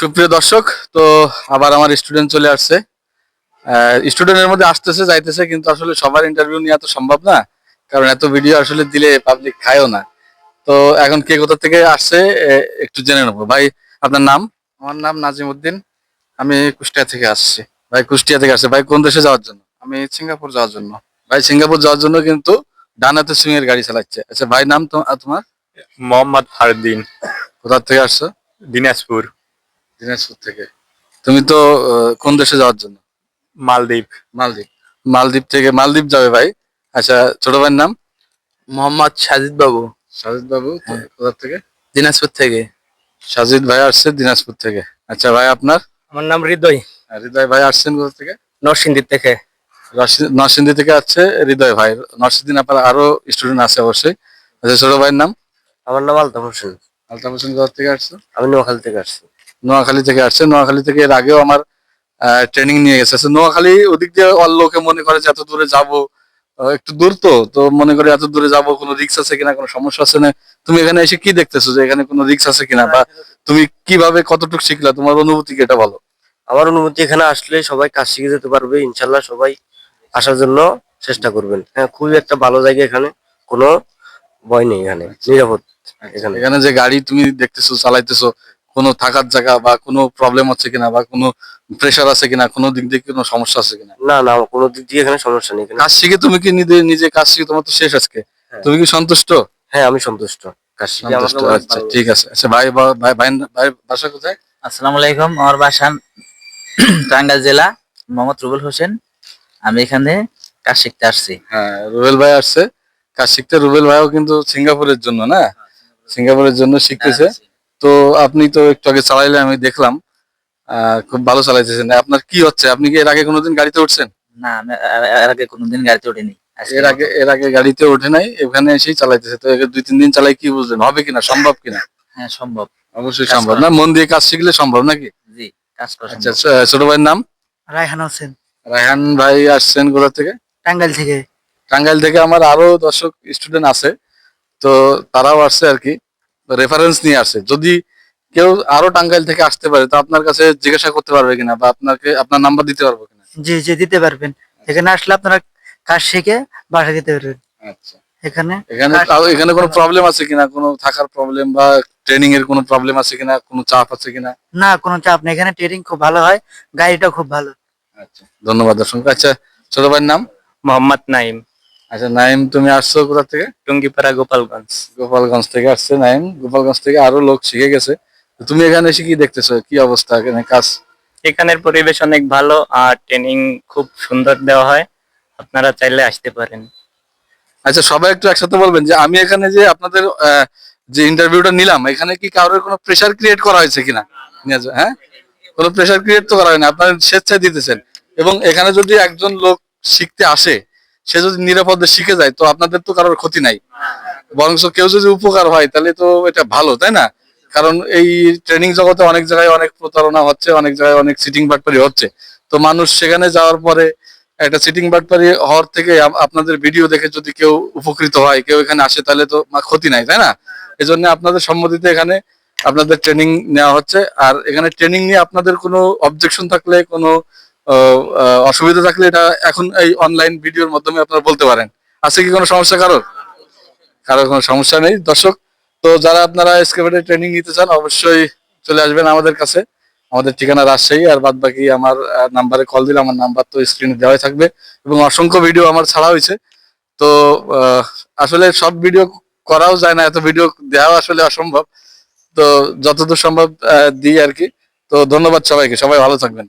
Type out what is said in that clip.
সুপ্রিয় দর্শক তো আবার আমার স্টুডেন্ট চলে আসছে। স্টুডেন্টের মধ্যে আসতেছে যাইতেছে কিন্তু আসলে সবার ইন্টারভিউ নেওয়া তো সম্ভব না কারণ এত ভিডিও আসলে দিলে পাবলিক খায়ও না। তো এখন কে কোথা থেকে আসছে একটু জেনে নেব। ভাই আপনার নাম? আমার নাম নাজিম উদ্দিন। আমি কুষ্টিয়া থেকে আসছি। ভাই কুষ্টিয়া থেকে আসছে। ভাই কোন দেশে যাওয়ার জন্য? আমি সিঙ্গাপুর যাওয়ার জন্য। ভাই সিঙ্গাপুর যাওয়ার জন্য কিন্তু ডানাতে সুইং এর গাড়ি চালাচ্ছে। আচ্ছা ভাই নাম তো তোমার? মোহাম্মদ ফারুদ্দিন কোথা থেকে আসছো? দিনাজপুর। দিনাজপুর থেকে। তুমি তো কোন দেশে যাওয়ার জন্য? মালদ্বীপ। মালদ্বীপ। মালদ্বীপ থেকে মালদ্বীপ যাবে ভাই? আচ্ছা ছোট ভাইয়ের নাম? মোহাম্মদ সাজিদ বাবু। সাজিদ বাবু তো কোথা থেকে? দিনাজপুর থেকে। সাজিদ ভাই আসছে দিনাজপুর থেকে। আচ্ছা ভাই আপনার? আমার নাম হৃদয়। হৃদয় ভাই আসছেন কোথা থেকে? নরসিংদীর থেকে। নরসিংদী থেকে আসছে হৃদয় ভাই। নরসিংদী আপনার আরও স্টুডেন্ট আছে অবশ্যই। আচ্ছা ছোট ভাইয়ের নাম? আমার নাম আলতাফ হোসেন। আলতাফ হোসেন কোথা থেকে আসছে? আমি নোয়াখালী থেকে আসছি। নোয়াখালী থেকে আসছে। নোয়াখালী থেকে এর আগেও আমার ট্রেনিং নিয়ে গেছে। আচ্ছা, নোয়াখালী ওদিক দিয়ে অল লোকে মনে করে যে এত দূরে যাব একটু দূর তো তো মনে করে এত দূরে যাব কোনো রিক্স আছে কিনা কোনো সমস্যা আছে না? তুমি এখানে এসে কি দেখতেছো যে এখানে কোনো রিক্স আছে কিনা? বা তুমি কীভাবে কতটুকু শিখলা? তোমার অনুভূতি কি এটা বলো? আমার অনুমতি এখানে আসলে সবাই কাজ শিখে যেতে পারবে ইনশাল্লাহ সবাই আসার জন্য চেষ্টা করবেন। হ্যাঁ খুবই একটা ভালো জায়গা এখানে কোনো ভয় নেই এখানে নিরাপদ এখানে। এখানে যে গাড়ি তুমি দেখতেছো চালাইতেছো কোনো থাকার জায়গা বা কোনো প্রবলেম হচ্ছে কিনা বা কোনো প্রেশার আছে কিনা কোনো দিক দিয়ে কোনো সমস্যা আছে কিনা? না না কোনো দিক দিয়ে এখানে সমস্যা নেই কাজ শিখে তুমি কি নিজে নিজে কাজ শিখে তোমার তো শেষ আজকে? হ্যাঁ। তুমি কি সন্তুষ্ট? হ্যাঁ আমি সন্তুষ্ট। কাজ শিখে সন্তুষ্ট আচ্ছা ঠিক আছে। আচ্ছা ভাই ভাই ভাই ভাই বাসা কোথায়? আসসালামু আলাইকুম আমার বাসা টাঙ্গাইল জেলা মোহাম্মদ রুবেল হোসেন। আমি এখানে কাজ শিখতে আসছি। হ্যাঁ রুবেল ভাই আসছে। কাজ শিখতে রুবেল ভাইও কিন্তু সিঙ্গাপুরের জন্য না? সিঙ্গাপুরের জন্য শিখতেছে। তো আপনি তো একটু আগে চালাইলে আমি দেখলাম আহ, খুব ভালো চালাইতেছেন। আপনার কি হচ্ছে? আপনি কি এর আগে কোনোদিন গাড়িতে উঠছেন? না আমি এর- আগে কোনোদিন গাড়িতে উঠিনি। এর আগে এর আগে গাড়িতে ওঠে নাই এখানে এসেই চালাইতেছে। তো একে দুই তিন দিন চালাই কি বুঝলেন? হবে কিনা? সম্ভব কিনা? হ্যাঁ সম্ভব। অবশ্যই সম্ভব। না মন দিয়ে কাজ শিখলে সম্ভব নাকি? জি কাজ করা আচ্ছা সম্ভব। ছ- ছোট ভাইয়ের নাম? রায়হান হোসেন। রায়হান ভাই আসছেন কোথা থেকে? টাঙ্গাইল থেকে। টাঙ্গাইল থেকে আমার আরও দর্শক স্টুডেন্ট আছে। তো তারাও আসছে আর কি। রেফারেন্স নিয়ে আসে। যদি কেউ আরও টাঙ্গাইল থেকে আসতে পারে তো আপনার কাছে জিজ্ঞাসা করতে পারবে কিনা বা আপনাকে আপনার নাম্বার দিতে পারব কিনা? জি জি দিতে পারবেন। এখানে আসলে আপনারা কাজ শিখে বাসা দিতে পারবেন। আচ্ছা। এখানে এখানে কোনো প্রবলেম আছে কিনা? কোনো থাকার প্রবলেম বা ট্রেনিং এর কোনো প্রবলেম আছে কিনা? কোনো চাপ আছে কিনা? না কোনো চাপ নেই। এখানে ট্রেনিং খুব ভালো হয় গাড়িটা খুব ভালো। আচ্ছা ধন্যবাদ দর্শক। আচ্ছা ছোট ভাইয়ের নাম? মোহাম্মদ নাইম। আচ্ছা নাইম তুমি আসছো কোথা থেকে? টুঙ্গিপাড়া গোপালগঞ্জ। গোপালগঞ্জ থেকে আসছে নাইম। গোপালগঞ্জ থেকে আরও লোক শিখে গেছে। তুমি এখানে এসে কি দেখতেছো? কি অবস্থা? এখানে কাজ? এখানের পরিবেশ অনেক ভালো আর ট্রেনিং খুব সুন্দর দেওয়া হয়। আপনারা চাইলে আসতে পারেন। আচ্ছা সবাই একটু একসাথে বলবেন যে আমি এখানে যে আপনাদের যে ইন্টারভিউটা নিলাম এখানে কি কারোর কোনো প্রেশার ক্রিয়েট করা হয়েছে কিনা? হ্যাঁ? কোনো প্রেশার ক্রিয়েট তো করা হয়নি আপনারা স্বেচ্ছায় দিতেছেন। এবং এখানে যদি একজন লোক শিখতে আসে সে যদি নিরাপদে শিখে যায়, তো আপনাদের তো কারোর ক্ষতি নাই। বরঞ্চ কেউ যদি উপকার হয়, তাহলে তো এটা ভালো, তাই না? কারণ এই ট্রেনিং জগতে অনেক জায়গায় অনেক প্রতারণা হচ্ছে, অনেক জায়গায় অনেক সিটিং বাটপারি হচ্ছে। তো মানুষ সেখানে যাওয়ার পরে একটা সিটিং বাটপারি হওয়ার থেকে আপনাদের ভিডিও দেখে যদি কেউ উপকৃত হয়, কেউ এখানে আসে, তাহলে তো ক্ষতি নাই, তাই না? এই জন্য আপনাদের সম্মতিতে এখানে আপনাদের ট্রেনিং নেওয়া হচ্ছে। আর এখানে ট্রেনিং নিয়ে আপনাদের কোনো অবজেকশন থাকলে, কোনো অসুবিধা থাকলে এটা এখন এই অনলাইন ভিডিওর মাধ্যমে আপনারা বলতে পারেন। আছে কি কোনো সমস্যা কারোর? কারোর কোনো সমস্যা নেই? দর্শক, তো যারা আপনারা এসকেভেটের ট্রেনিং নিতে চান, অবশ্যই চলে আসবেন আমাদের কাছে। আমাদের ঠিকানা রাজশাহী, আর বাদ বাকি আমার নাম্বারে কল দিলে আমার নাম্বার তো স্ক্রিনে দেওয়াই থাকবে। এবং অসংখ্য ভিডিও আমার ছাড়া হয়েছে। তো আসলে সব ভিডিও করাও যায় না, এত ভিডিও দেওয়া আসলে অসম্ভব। তো যতদূর সম্ভব দিই আর কি। তো ধন্যবাদ সবাইকে। সবাই ভালো থাকবেন।